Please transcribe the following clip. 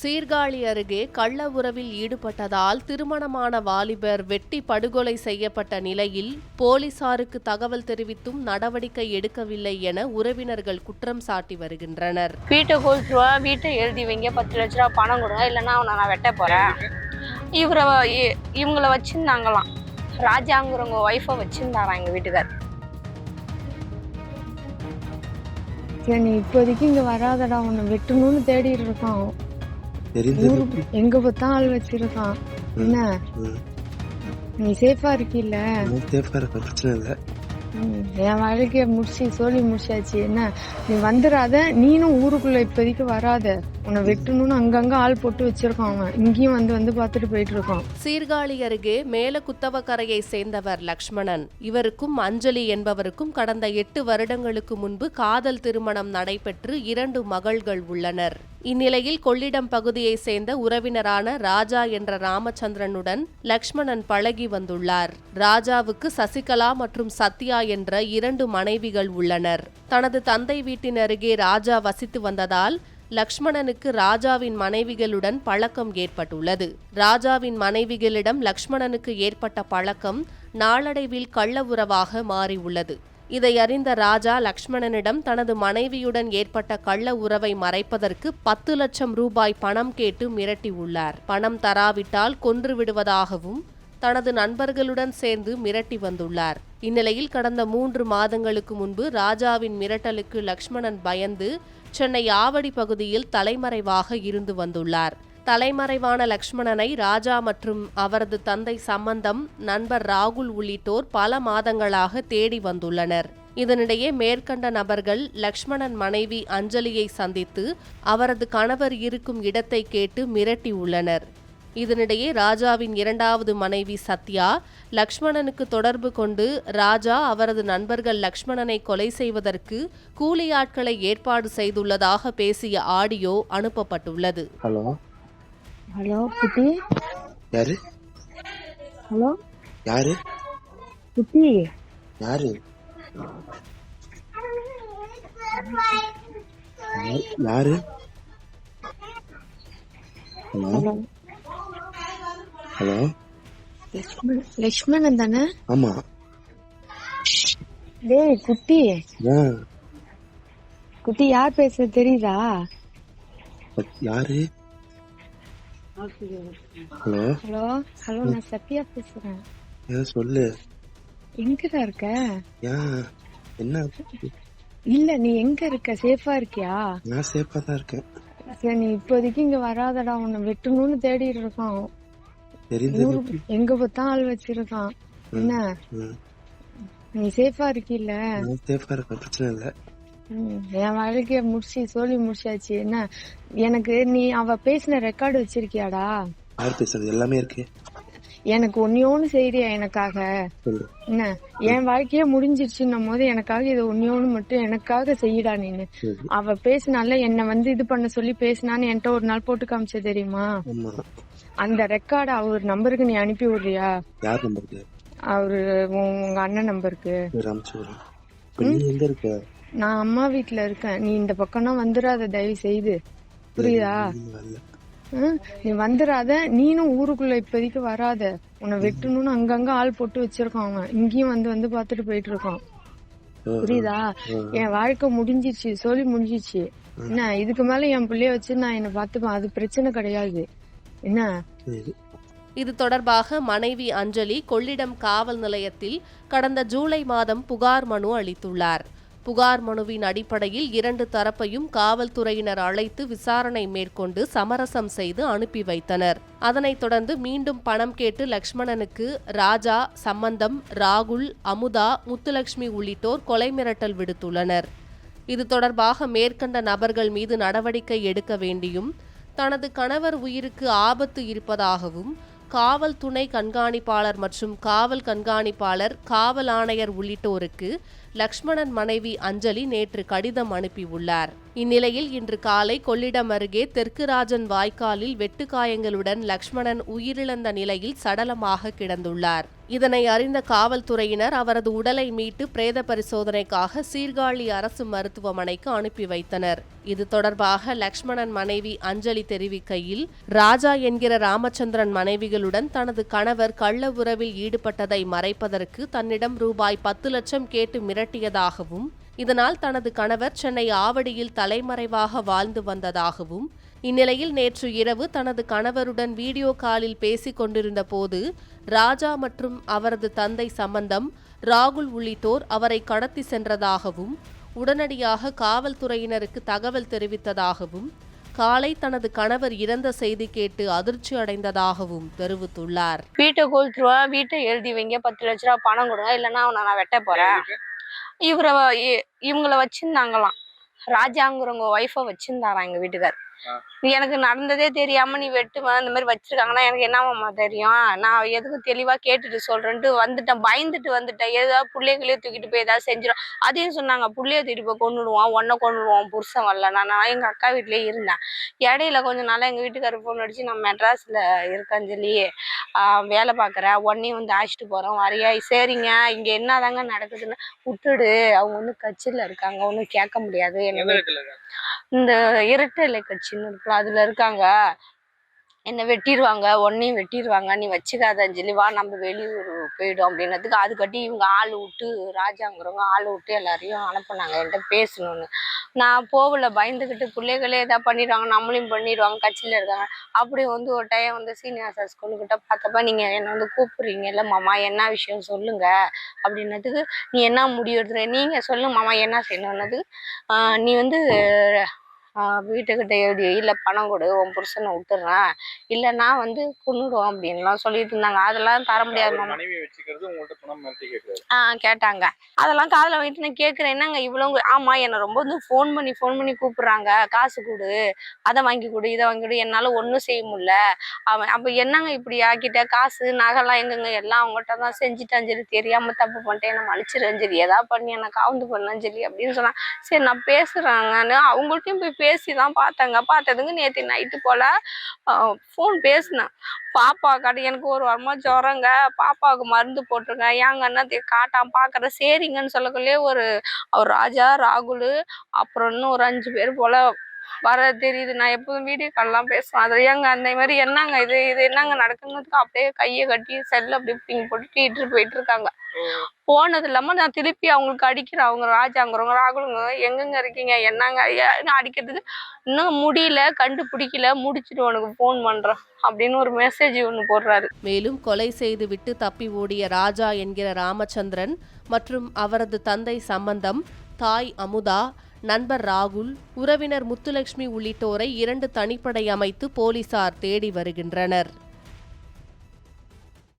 சீர்காழி அருகே கள்ள உறவில் ஈடுபட்டதால் திருமணமான வாலிபர் வெட்டி படுகொலை செய்யப்பட்ட நிலையில் போலீசாருக்கு தகவல் தெரிவித்தும் நடவடிக்கை எடுக்கவில்லை என உறவினர்கள் குற்றம் சாட்டி வருகின்றனர். வீட்டை கொடுத்துருவா வீட்டை எழுதி வைங்க பத்து லட்ச ரூபா பணம் கொடுங்க இல்லைன்னா அவனை நான் வெட்ட போகிறேன் இவரை இவங்கள வச்சுருந்தாங்களாம். ராஜாங்கிறவங்க ஒய்ஃபை வச்சுருந்தாராம் எங்கள் வீட்டுக்கார். சரி நீ இப்போதைக்கு இங்க வராதடா உன்னை வெட்டணும்னு தேடிட்டு இருக்கான். எங்க பார்த்தா ஆள் வச்சிருக்கான். என்ன? நீ சேஃபா இருக்கில்ல? சேஃபா இருக்க பிரச்சனை இல்லை. என் வாழ்க்கைய முடிச்சு சொல்லி முடிச்சாச்சு. என்ன? நீ வந்துடாத நீனும் ஊருக்குள்ள இப்போதைக்கு வராத. உன்னை வெட்டணும்னு அங்கங்க ஆள் போட்டு வச்சிருக்கான் அவன். இங்கேயும் வந்து வந்து பார்த்துட்டு போயிட்டு இருக்கான் சீர்காழி அருகே மேல குத்தவக்கரையை சேர்ந்தவர் லக்ஷ்மணன். இவருக்கும் அஞ்சலி என்பவருக்கும் கடந்த எட்டு வருடங்களுக்கு முன்பு காதல் திருமணம் நடைபெற்று இரண்டு மகள்கள் உள்ளனர். இந்நிலையில் கொள்ளிடம் பகுதியை சேர்ந்த உறவினரான ராஜா என்ற ராமச்சந்திரனுடன் லக்ஷ்மணன் பழகி வந்துள்ளார். ராஜாவுக்கு சசிகலா மற்றும் சத்யா என்ற இரண்டு மனைவிகள் உள்ளனர். தனது தந்தை வீட்டின் அருகே ராஜா வசித்து வந்ததால் லக்ஷ்மணனுக்கு ராஜாவின் மனைவிகளுடன் பழக்கம் ஏற்பட்டுள்ளது. ராஜாவின் மனைவிகளிடம் லக்ஷ்மணனுக்கு ஏற்பட்ட பழக்கம் நாளடைவில் கள்ள உறவாக மாறியுள்ளது. இதை அறிந்த ராஜா லக்ஷ்மணனிடம் தனது மனைவியுடன் ஏற்பட்ட கள்ள உறவை மறைப்பதற்கு பத்து லட்சம் ரூபாய் பணம் கேட்டு மிரட்டியுள்ளார். பணம் தராவிட்டால் கொன்று விடுவதாகவும் தனது நண்பர்களுடன் சேர்ந்து மிரட்டி வந்துள்ளார். இந்நிலையில் கடந்த மூன்று மாதங்களுக்கு முன்பு ராஜாவின் மிரட்டலுக்கு லக்ஷ்மணன் பயந்து சென்னை ஆவடி பகுதியில் தலைமறைவாக இருந்து வந்துள்ளார். தலைமறைவான லக்ஷ்மணனை ராஜா மற்றும் அவரது தந்தை சம்பந்தம் நண்பர் ராகுல் உள்ளிட்டோர் பல மாதங்களாக தேடி வந்துள்ளனர். இதனிடையே மேற்கண்ட நபர்கள் லக்ஷ்மணன் மனைவி அஞ்சலியை சந்தித்து அவரது கணவர் இருக்கும் இடத்தை கேட்டு மிரட்டியுள்ளனர் இதனிடையே ராஜாவின் இரண்டாவது மனைவி சத்யா லக்ஷ்மணனுக்கு தொடர்பு கொண்டு ராஜா அவரது நண்பர்கள் லக்ஷ்மணனை கொலை செய்வதற்கு கூலி ஆட்களை ஏற்பாடு செய்துள்ளதாக பேசிய ஆடியோ அனுப்பப்பட்டுள்ளது. ஹலோ. ஹலோ குட்டி. யாரு? ஹலோ. யாரு? குட்டி. யாரு? யாரு? Hello. Hello? Hello Lakshman Lakshmanan தானே? ஆமா. டேய் குட்டி. குட்டி யார் பேசுறது தெரியுதா? யாரு? ஹலோ? ஹலோ ஹலோ நான் சத்யா பேசுறேன். ஏன் சொல்லு. எங்கடா இருக்க? ஏன் என்ன? இல்ல நீ எங்க இருக்க? சேஃபா இருக்கியா? நான் சேஃபா தான் இருக்கேன். சரி நீ இப்போதைக்கு இங்க வராதடா. உன்னை வெட்டணும்னு தேடிட்டு ஊரு எங்க பார்த்தா ஆள் வச்சிருக்கான். என்ன. நீ சேஃபா இருக்கில்ல? சேஃபா இருக்க பிரச்சனை இல்லை. என் வாழ்க்கைய முடிச்சு சொல்லி முடிச்சாச்சு. என்ன? எனக்கு நீ அவ பேசின ரெக்கார்டு வச்சிருக்கியாடா? யார் பேசுறது? எல்லாமே இருக்கு. எனக்கு ஒன்னியோன்னு செய்றியா எனக்காக? என்ன? என் வாழ்க்கையே முடிஞ்சிருச்சுன்னும் போது எனக்காக இது ஒன்னியோன்னு மட்டும் எனக்காக செய்யடா நீனு. அவ பேசினால என்ன வந்து இது பண்ண சொல்லி பேசினான்னு என்கிட்ட ஒரு நாள் போட்டு காமிச்ச தெரியுமா? அந்த ரெக்கார்டு அவர் நம்பருக்கு நீ அனுப்பி விடுறியா? யார் நம்பருக்கு அவரு உங்க அண்ணன் நம்பருக்கு எங்க இருக்க? நான் அம்மா வீட்ல இருக்கேன். நீ இந்த பக்கம்னா வந்துடாத தயவு செய்து. புரியுதா? நீ வந்துடாத நீனும் ஊருக்குள்ள இப்போதைக்கு வராத. உன்னை வெட்டணும்னு அங்கங்க ஆள் போட்டு வச்சிருக்கான் அவன். இங்கேயும் வந்து வந்து பார்த்துட்டு போயிட்டு இருக்கான் புரியுதா? என் வாழ்க்கை முடிஞ்சிச்சு சொல்லி முடிஞ்சிச்சு என்ன இதுக்கு மேல என் பிள்ளைய வச்சு நான் என்ன பாத்துப்பேன் அது பிரச்சனை கிடையாது. என்ன? இது தொடர்பாக மனைவி அஞ்சலி கொள்ளிடம் காவல் நிலையத்தில் கடந்த ஜூலை மாதம் புகார் மனு அளித்துள்ளார். புகார் மனுவின் அடிப்படையில் இரண்டு தரப்பையும் காவல்துறையினர் அழைத்து விசாரணை மேற்கொண்டு சமரசம் செய்து அனுப்பி வைத்தனர். அதனைத் தொடர்ந்து மீண்டும் பணம் கேட்டு லக்ஷ்மணனுக்கு ராஜா சம்பந்தம் ராகுல் அமுதா முத்துலட்சுமி உள்ளிட்டோர் கொலை மிரட்டல் விடுத்துள்ளனர். இது தொடர்பாக மேற்கண்ட நபர்கள் மீது நடவடிக்கை எடுக்க வேண்டியும் தனது கணவர் உயிருக்கு ஆபத்து இருப்பதாகவும் காவல் துணை கண்காணிப்பாளர் மற்றும் காவல் கண்காணிப்பாளர் காவல் ஆணையர் உள்ளிட்டோருக்கு லக்ஷ்மணன் மனைவி அஞ்சலி நேற்று கடிதம் அனுப்பியுள்ளார். இந்நிலையில் இன்று காலை கொள்ளிடம் அருகே தெற்கு ராஜன் வாய்க்காலில் வெட்டுக்காயங்களுடன் லக்ஷ்மணன் உயிரிழந்த நிலையில் சடலமாக கிடந்துள்ளார். இதனை அறிந்த காவல்துறையினர் அவரது உடலை மீட்டு பிரேத பரிசோதனைக்காக சீர்காழி அரசு மருத்துவமனைக்கு அனுப்பி வைத்தனர். இது தொடர்பாக லக்ஷ்மணன் மனைவி அஞ்சலி தெரிவிக்கையில் ராஜா என்கிற ராமச்சந்திரன் மனைவிகளுடன் தனது கணவர் கள்ள உறவில் ஈடுபட்டதை மறைப்பதற்கு தன்னிடம் ரூபாய் பத்து லட்சம் கேட்டு மிரட்டியதாகவும் இதனால் தனது கணவர் சென்னை ஆவடியில் தலைமறைவாக வாழ்ந்து வந்ததாகவும் இந்நிலையில் நேற்று இரவு தனது கணவருடன் வீடியோ காலில் பேசிக் கொண்டிருந்த போது ராஜா மற்றும் அவரது தந்தை சம்பந்தம் ராகுல் உள்ளிட்டோர் அவரை கடத்தி சென்றதாகவும் உடனடியாக காவல்துறையினருக்கு தகவல் தெரிவித்ததாகவும் காலை தனது கணவர் இறந்த செய்தி கேட்டு அதிர்ச்சி அடைந்ததாகவும் தெரிவித்துள்ளார். வீட்டை கொளுத்துருவேன் வீட்டை எழுதி வைங்க பத்து லட்ச ரூபா பணம் கொடுங்க இல்லைன்னா அவனை நான் வெட்ட போறேன். இவரை இ- இவங்கள வச்சிருந்தாங்களாம். ராஜாங்கிறவங்க ஒய்ஃபை வச்சிருந்தாராம் எங்க வீட்டுக்கார். எனக்கு நடந்ததே தெரியாம நீ வெட்டுவ இந்த மாதிரி வச்சிருக்காங்கன்னா எனக்கு என்னமாம்மா தெரியும்? நான் எதுக்கு தெளிவா கேட்டுட்டு சொல்றேன்ட்டு வந்துட்டேன். பயந்துட்டு வந்துட்டேன். ஏதாவது பிள்ளைகளே தூக்கிட்டு போய் ஏதாவது செஞ்சிடும் அதையும் சொன்னாங்க. புள்ளைய தூக்கிட்டு போய் கொண்டுடுவான் ஒன்ன கொண்டுடுவான் புருஷன் வரல. நான் எங்க அக்கா வீட்லயே இருந்தேன். இடையில கொஞ்ச நாளா எங்க வீட்டுக்காரர் ஃபோன் அடிச்சு நான் மெட்ராஸ்ல இருக்கேன் சொல்லி வேலை பார்க்குறேன். உடனே வந்து அழைச்சிட்டு போகிறோம் வரியா சரிங்க. இங்கே என்னதாங்க நடக்குதுன்னு விட்டுடு. அவங்க ஒன்றும் கட்சியில் இருக்காங்க. ஒன்றும் கேட்க முடியாது. இந்த இரட்டை சின்ன இருக்குல்ல அதில் இருக்காங்க. என்னை வெட்டிடுவாங்க உன்னையும் வெட்டிடுவாங்க நீ வச்சுக்காதன்னு சொல்லி வா நம்ம வெளியூர் போயிடும் அப்படின்னதுக்கு அது கட்டி இவங்க ஆள் விட்டு ராஜாங்கிறவங்க ஆள் விட்டு எல்லாரையும் அனுப்புனாங்க. என்கிட்ட பேசணும்னு. நான் போகல. பயந்துக்கிட்டு பிள்ளைகளே எதாவது பண்ணிடுவாங்க. நம்மளையும் பண்ணிடுவாங்க. கட்சியில் இருக்காங்க. அப்படி வந்து ஒரு டைம் வந்து சீனியர் சார் ஸ்கூலுக்கிட்ட பார்த்தப்ப நீங்கள் என்னை வந்து கூப்பிட்றீங்கல்ல மாமா என்ன விஷயம் சொல்லுங்க? அப்படின்னதுக்கு நீ என்ன முடிவு எடுத்துற நீங்கள் சொல்லு மாமா என்ன செய்யணுன்னதுக்கு நீ வந்து வீட்டுக்கிட்ட எழுதி இல்லை பணம் கொடு உன் புருஷனை விட்டுறேன். இல்லைன்னா வந்து கொன்னுடுவோம் அப்படின்லாம் சொல்லிட்டு இருந்தாங்க. அதெல்லாம் தர முடியாது ஆ கேட்டாங்க. அதெல்லாம் காதில் வாங்கிட்டு நான் கேட்குறேன். என்னங்க இவ்வளோ ஆமா என்னை ரொம்ப வந்து ஃபோன் பண்ணி ஃபோன் பண்ணி கூப்பிடுறாங்க. காசு கொடு அதை வாங்கி கொடு இதை வாங்கி கொடு. என்னால் ஒன்றும் செய்ய முடியல. அவன் அப்போ என்னங்க இப்படி ஆக்கிட்ட? காசு நகைலாம் எங்கங்க? எல்லாம் அவங்ககிட்ட தான் செஞ்சுட்டான். சொல்லி தெரியாம தப்பு பண்ணிட்டேன். என்ன மன்னிச்சிடுறேன் சொல்லி ஏதாவது பண்ணி என்னை காவுந்து பண்ணேன்னு சொல்லி அப்படின்னு சொன்னா சரி நான் பேசுறாங்கன்னு அவங்கள்ட்டையும் போய் பேசி தான் பார்த்தேங்க. பார்த்ததுங்க நேற்று நைட்டு போல் ஃபோன் பேசினேன் பாப்பா கடை எனக்கு ஒரு வாரமா ஜுரங்க. பாப்பாவுக்கு மருந்து போட்டிருங்க. ஏங்க என்ன காட்டாம பார்க்குறேன் சரிங்கன்னு சொல்லக்குள்ளே ஒரு அவர் ராஜா ராகுல் அப்புறம் இன்னும் ஒரு அஞ்சு பேர் போல் வர தெரியுது. நான் எப்போதும் வீடியோ கால்லாம் பேசுவேன். அது ஏங்க அந்த மாதிரி என்னங்க இது? இது என்னங்க நடக்குங்கிறதுக்கு அப்படியே கையை கட்டி செல்ல அப்படி இப்படிங்க போட்டு இட்டு போயிட்டு இருக்காங்க. போனது இல்லாம நான் திருப்பி அவங்களுக்கு அடிக்கிறேன். அவங்க ராஜாங்கிறவங்க ராகுலுங்க எங்கெங்க இருக்கீங்க? என்னங்க? அடிக்கிறதுக்கு இன்னும் முடியல கண்டுபிடிக்கல முடிச்சுட்டு உனக்கு ஃபோன் பண்றேன். அப்படின்னு ஒரு மெசேஜ் ஒன்று போடுறாரு. மேலும் கொலை செய்துவிட்டு தப்பி ஓடிய ராஜா என்கிற ராமச்சந்திரன் மற்றும் அவரது தந்தை சம்பந்தம் தாய் அமுதா நண்பர் ராகுல் உறவினர் முத்துலட்சுமி உள்ளிட்டோரை இரண்டு தனிப்படை அமைத்து போலீசார் தேடி வருகின்றனர்.